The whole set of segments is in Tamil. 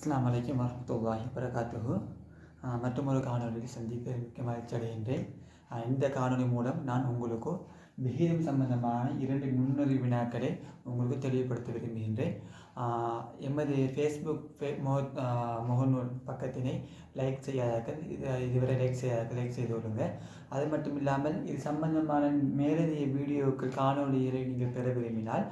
அஸ்லாம் வலைக்கம் வரமத்துல்லாஹி வரகாத்துஹு மற்றும் ஒரு காணொலியில் சந்தித்து மிக்க மகிழ்ச்சி அடைகின்றேன் இந்த காணொலி மூலம் நான் உங்களுக்கு விகிதம் சம்பந்தமான இரண்டு முன்னுரை வினாக்களை உங்களுக்கு தெளிவுபடுத்த விரும்புகின்றேன். எமது ஃபேஸ்புக் ஃபே முகநூல் பக்கத்தினை லைக் செய்யாதார்கள். இது- இதுவரை லைக் செய்யாதார்கள். லைக் செய்து கொள்ளுங்கள் அது மட்டும் இல்லாமல் இது சம்பந்தமான மேலதிக வீடியோக்கள் காணொலிகளை நீங்கள் பெற விரும்பினால்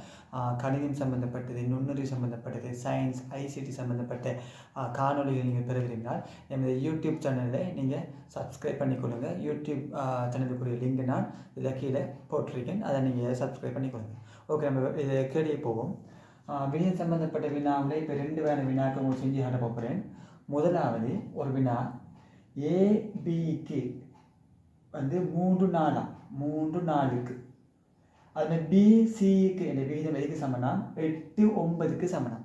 கணிதம் சம்பந்தப்பட்டது நுண்ணுறி சம்பந்தப்பட்டது சயின்ஸ் ஐசிடி சம்பந்தப்பட்ட காணொலிகளை நீங்கள் பெற விரும்பினால் எமது யூடியூப் சேனலை நீங்கள் சப்ஸ்கிரைப் பண்ணிக்கொள்ளுங்க யூடியூப் சேனலுக்குரிய லிங்க் நான் இதில் கீழே போட்டிருக்கேன். அதை நீங்கள் சப்ஸ்கிரைப் பண்ணிக்கொள்ளுங்க ஓகே நம்ம இதை கேள்வி போவோம் வினை சம்பந்தப்பட்ட வினாவில் இப்போ ரெண்டு வேறு வினாக்கள் உங்களுக்கு செஞ்சு காட்ட போகிறேன் முதலாவது ஒரு வினா. ஏபிக்கு வந்து மூன்று நாளா? மூன்று நாளுக்கு. அதில் பிசிக்கு என்ற விகிதம் எதுக்கு சமனம் எட்டு ஒன்பதுக்கு சமனம்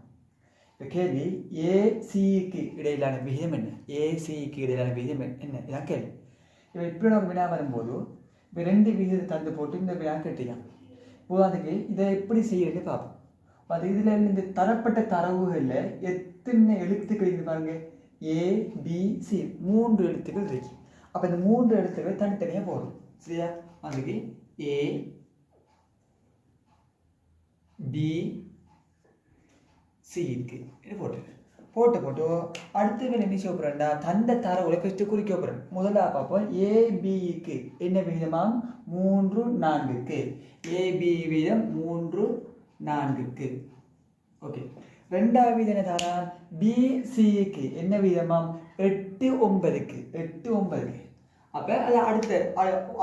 இப்போ கேள்வி ஏசிக்கு இடையிலான விகிதம் என்ன? ஏசிக்கு இடையிலான விகிதம் என்ன- இதான் கேள்வி. இப்போ இப்படி நம்ம வினா வரும்போது இப்போ ரெண்டு விகிதத்தை தந்து போட்டு இந்த வினா கேட்டிருக்கான் உதாரணத்துக்கு இதை எப்படி செய்யறது பார்ப்போம். அது இதில் இந்த தரப்பட்ட தரவுகளில் எத்தனை எழுத்துக்கள் இது பாருங்க. ஏ பி சி மூன்று எழுத்துக்கள் இருக்கு. அப்போ இந்த மூன்று எழுத்துக்கள் தனித்தனியாக போடும் சரியா? அதுக்கு ஏ பி சி இருக்கு. போட்டு போட்டு போட்டு அடுத்த என்ன செய்ய போகிறேன்டா தந்த தரவுகளை ஃபஸ்ட்டு குறிக்க போகிறேன் முதல்ல பார்ப்போம். ஏபிக்கு என்ன விகிதமாக மூன்று நான்குக்கு ஏபி விகிதம் மூன்று நான்குக்கு ஓகே ரெண்டாவது என்ன தாரா? பிசிக்கு என்ன வீதமாம் எட்டு ஒன்பதுக்கு எட்டு ஒன்பதுக்கு அப்போ அது அடுத்த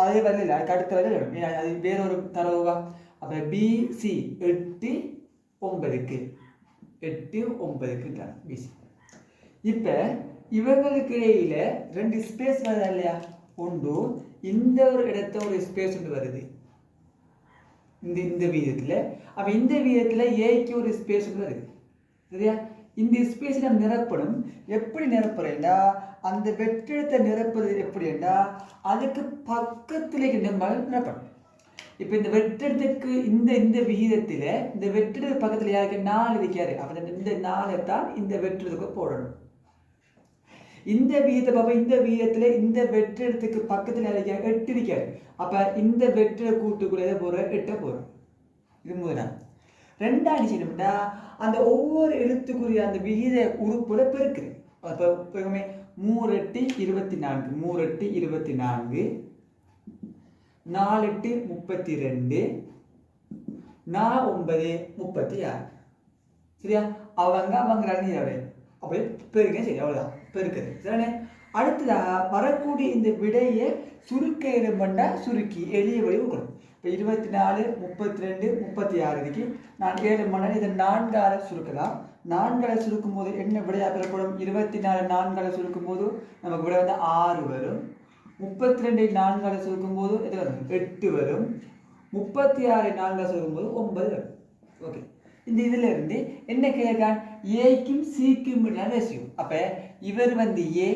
அதே வரல அதுக்கு அடுத்த வரல அது வேறொரு தரவுவா? அப்போ பிசி எட்டு ஒன்பதுக்கு எட்டு ஒன்பதுக்கு தான் பிசி இப்போ இவங்களுக்கு இடையில ரெண்டு ஸ்பேஸ் வருதா இல்லையா? ஒன்று இந்த ஒரு இடத்த ஒரு ஸ்பேஸ் ஒன்று வருது. இந்த இந்த வீதத்தில் அப்போ இந்த வீதத்தில் ஏக்கு ஒரு ஸ்பேஸ் ஒன்று வருது. சரியா? இந்த ஸ்பேஸ் நம்ம நிரப்பணும். எப்படி நிரப்புறேன்டா அந்த வெற்றிடத்தை நிரப்புறது எப்படின்னா அதுக்கு பக்கத்தில் நம்ம நிரப்பணும். இப்போ இந்த வெற்றிடத்துக்கு இந்த இந்த விகிதத்தில் இந்த வெற்றிட பக்கத்தில் யாருக்கு நாலு இருக்காரு அப்போ இந்த நாளை தான் இந்த வெற்றிடத்துக்கு போடணும். இந்த விகிதத்தை பார்ப்போம் இந்த விகிதத்தில் இந்த வெற்றிடத்துக்கு பக்கத்தில் யாருக்கா எட்டு இருக்காரு அப்போ இந்த வெற்றிட கூட்டுக்குள்ளே போகிற எட்ட போகிறோம் இது முதலாம் ரெண்டாவது செய்யணும்னா அந்த ஒவ்வொரு எழுத்துக்குரிய அந்த விகித உறுப்புல பெருக்குது. அப்போ பெருமை மூரெட்டு இருபத்தி நான்கு மூரெட்டு இருபத்தி நான்கு நாலு எட்டு முப்பத்தி ரெண்டு நா ஒன்பது முப்பத்தி ஆறு சரியா அவங்க அவங்க அழிஞ்சாரு அப்படியே பெருக்க சரி அவ்வளோதான் பெருக்குது. சரிண்ணே அடுத்ததாக வரக்கூடிய இந்த விடையை சுருக்க எலும்பண்டா சுருக்கி எளிய வழி கொடுக்கணும். இப்போ இருபத்தி நாலு முப்பத்தி ரெண்டு முப்பத்தி ஆறு நான் ஏழு மணி இதை நான்கால சுருக்கலாம். நான்கால சுருக்கும் போது என்ன விடையாக பெறப்படும்? இருபத்தி நாலு நான்கால சுருக்கும் போது நமக்கு விடை வந்து ஆறு வரும். முப்பத்தி ரெண்டு நான்கால சுருக்கும் போது வரும்? எட்டு வரும். முப்பத்தி ஆறு நான்கால சுருக்கும் போது ஒன்பது வரும். ஓகே இந்த இதுல இருந்து என்ன கேட்கான்? ஏக்கும் சிக்கும் ரேஷியோ அப்ப இவர் வந்து ஏ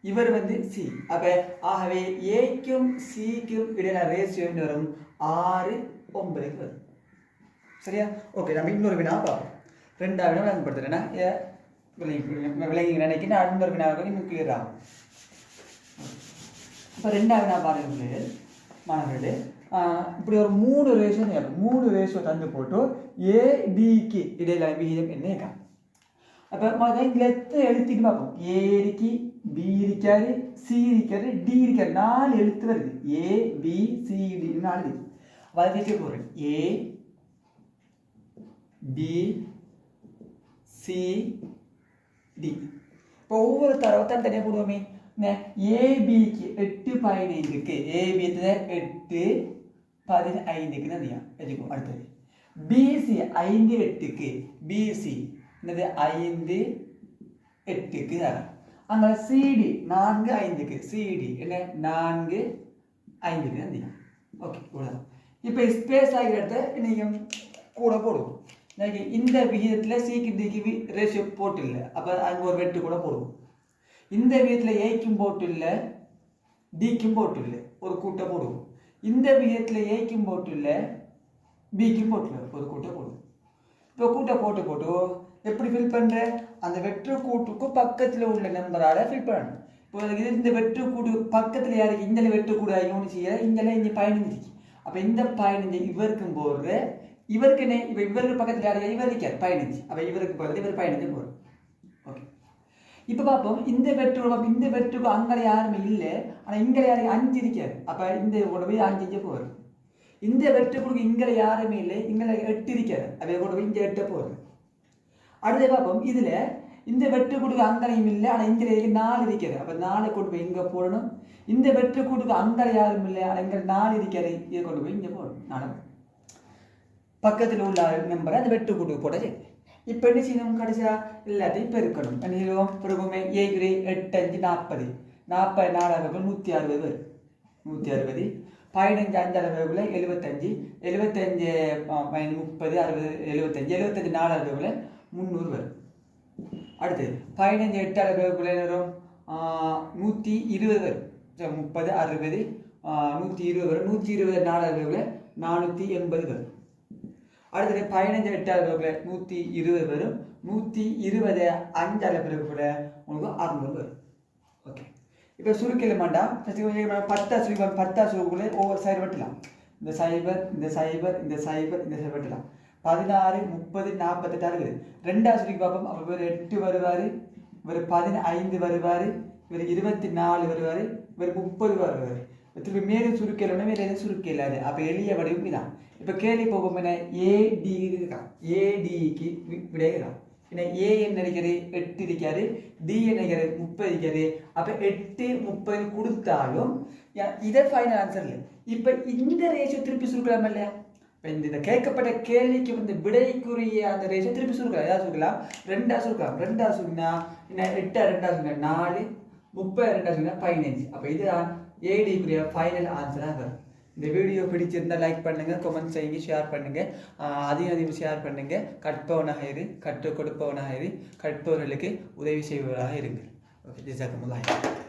இவர் வந்து சி அப்ப ஆகவே ஏக்கும் சிக்கும் இடையில ரேஷியோ வரும்? ஆறு ஒன்பதுக்கு வரும். சரியா? ஓகே நம்ம இன்னொரு வினா பார்ப்போம். ரெண்டாவது வினா விளங்கப்படுத்துறேன்னா ஏ, விளங்கி விளங்கி நினைக்கிறேன் இன்னொரு வினா இன்னும் கிளியர் ஆகும். இப்போ ரெண்டாவது நான் மாணவர்களே. இப்படி ஒரு மூணு ரேஷியோ கேட்கும் மூணு ரேஷியோ தந்து போட்டு ஏபிக்கு இடையில விகிதம் என்ன இருக்கா அப்போ முதல்ல இதில் எத்தனை எழுத்துக்கு பார்ப்போம். ஏ இருக்கு பி இருக்காரு சி இருக்காரு டி இருக்காரு நாலு எழுத்து வருது. ஏ பி சி டி நாலு இருக்கு. அப்ப அதை ஏ பி சி டி இப்போ ஒவ்வொரு தரவை தனித்தனியாக போடுவோமே. ஏபிக்கு எட்டு பதினைந்துக்கு ஏபி எட்டு பதினைந்துக்கு நிறையா வச்சுக்கோ அடுத்தது பிசி ஐந்து எட்டுக்கு பிசி என்னது ஐந்து எட்டுக்கு தரம் அங்கே சிடி நான்கு ஐந்துக்கு சிடி என்ன நான்கு ஐந்துக்கு நிறையா ஓகே இவ்வளோதான் இப்போ ஸ்பேஸ் ஆகிற இடத்த நீங்கள் கூட போடுவோம் இன்னைக்கு இந்த விகிதத்தில் சிக்கு டிக்கு ரேஷியோ போட்டு இல்லை அப்போ அங்கே ஒரு வெட்டு கூட போடுவோம் இந்த விகிதத்தில் ஏய்க்கும் போட்டு இல்லை டிக்கும் போட்டு இல்லை ஒரு கூட்டை போடுவோம். இந்த விகிதத்தில் ஏய்க்கும் போட்டு இல்லை பிக்கும் போட்டு இல்லை ஒரு கூட்டை போடுவோம். இப்போ கூட்டை போட்டு போட்டு எப்படி ஃபில் பண்ணுற அந்த வெற்று கூட்டுக்கும் பக்கத்தில் உள்ள நம்பரால் ஃபில் பண்ணணும். இப்போ இது இந்த வெற்று கூடு பக்கத்தில் யாருக்கு? இந்த வெற்று கூடு யூனி செய்ய இங்கே இங்கே பயணிஞ்சிருக்கு அப்போ இந்த பயணிஞ்சு இவருக்கும் போடுற இவருக்கு என்ன இப்போ இவருக்கு பக்கத்தில் யாரு? இவர் இருக்கார் அப்போ இவருக்கு போகிறது இவர் பயணிஞ்சு இப்போ பார்ப்போம் இந்த வெற்று இந்த வெற்றுக்கு அங்கே யாருமே இல்லை. ஆனால் இங்கே யாரும் அஞ்சு இருக்காது அப்போ இந்த கூட போய் அஞ்சு இங்கே போகிறது இந்த வெற்றுக்குழுக்கு இங்கே யாருமே இல்லை. இங்கே எட்டு இருக்காது அதை கூட போய் இங்கே எட்ட போகிறது அடுத்து பார்ப்போம் இதில் இந்த வெற்றுக்கூடுக்கு அங்கனையும் இல்லை. ஆனால் இங்கே நாலு இருக்கிறது அப்போ நாலு கொண்டு போய் இங்கே போடணும். இந்த வெற்றுக்கூடுக்கு அங்கே யாரும் இல்லை. ஆனால் இங்கே நாலு இருக்கிறது இதை கொண்டு போய் இங்கே போடணும் நாலு. பக்கத்தில் உள்ள நம்பரை அந்த வெட்டுக்கூட்டுக்கு போட சரி இப்போ என்ன செய்யணும் கடைசியா எல்லாத்தையும் பெருக்கணும் என்ன பிறகுமே பெருக்குமே எட்டு அஞ்சு நாற்பது நாற்பது நாலாவது நூற்றி அறுபது வரும் நூற்றி அறுபது பதினஞ்சு அஞ்சு அளவுக்குள்ள எழுபத்தஞ்சு எழுபத்தஞ்சு முப்பது அறுபது எழுபத்தஞ்சு எழுபத்தஞ்சு நாலு அளவுக்குள்ள முந்நூறு வரும் அடுத்து பதினஞ்சு எட்டு அளவுக்குள்ள என்ன வரும் நூற்றி இருபது வரும் முப்பது அறுபது நூற்றி இருபது வரும் நூற்றி இருபது நாலு அளவுக்குள்ள நானூற்றி எண்பது வரும் அடுத்தது பதினஞ்சு எட்டாவது அளவுக்குள்ள நூற்றி இருபது வரும். நூற்றி இருபது அஞ்சாவது பிறகு கூட உங்களுக்கு அறுநூறு வரும். ஓகே இப்போ சுருக்கில் மாட்டான் பத்தா சுருக்கம் பத்தா சுருக்குள்ளே ஒவ்வொரு சைடு வெட்டலாம். இந்த சைபர் இந்த சைபர் இந்த சைபர் இந்த சைபர் வெட்டலாம். பதினாறு முப்பது நாற்பத்தெட்டு இருக்குது. ரெண்டாவது சுருக்கி பார்ப்போம். அப்போ இவர் எட்டு வருவார். இவர் பதினைந்து வருவார். இவர் இருபத்தி நாலு வருவார். இவர் முப்பது வருவார். திருப்பி மேலே சுருக்கல் ஒன்று மேலே எதுவும் சுருக்க இல்லாது அப்போ எளிய வடிவம் இதான். இப்போ கேள்வி போகும் என்ன ஏடி இருக்கான். ஏடிக்கு விடைகிறான் என்ன ஏ நினைக்கிறது? எட்டு இருக்காது டி நினைக்கிறது? முப்பது இருக்காது அப்போ எட்டு முப்பது கொடுத்தாலும் இதை ஃபைனல் ஆன்சர் இல்லை. இப்போ இந்த ரேஷியோ திருப்பி சுருக்கலாம் இல்லையா? இப்போ இந்த கேட்கப்பட்ட கேள்விக்கு வந்து விடைக்குரிய அந்த ரேஷியோ திருப்பி சுருக்கலாம். ஏதாவது சுருக்கலாம்? ரெண்டாக சுருக்கலாம். ரெண்டாக சுருக்கினா என்ன எட்டா ரெண்டாக சுருக்கினா நாலு முப்பது ரெண்டாக சுருக்கினா பதினஞ்சு. அப்போ இதுதான் ஏடிக்குரிய ஃபைனல் ஆன்சராக வரும். இந்த வீடியோ பிடிச்சிருந்தால் லைக் பண்ணுங்கள் கமெண்ட் செய்யுங்க ஷேர் பண்ணுங்கள் அதிகம் அதிகம் ஷேர் பண்ணுங்கள் கற்பவனாக இரு கற்றுக் கொடுப்பவனாக இரு கற்பவர்களுக்கு உதவி செய்பவராக இருங்கள். ஓகே ஜிசாக்கமுல்லாஹ்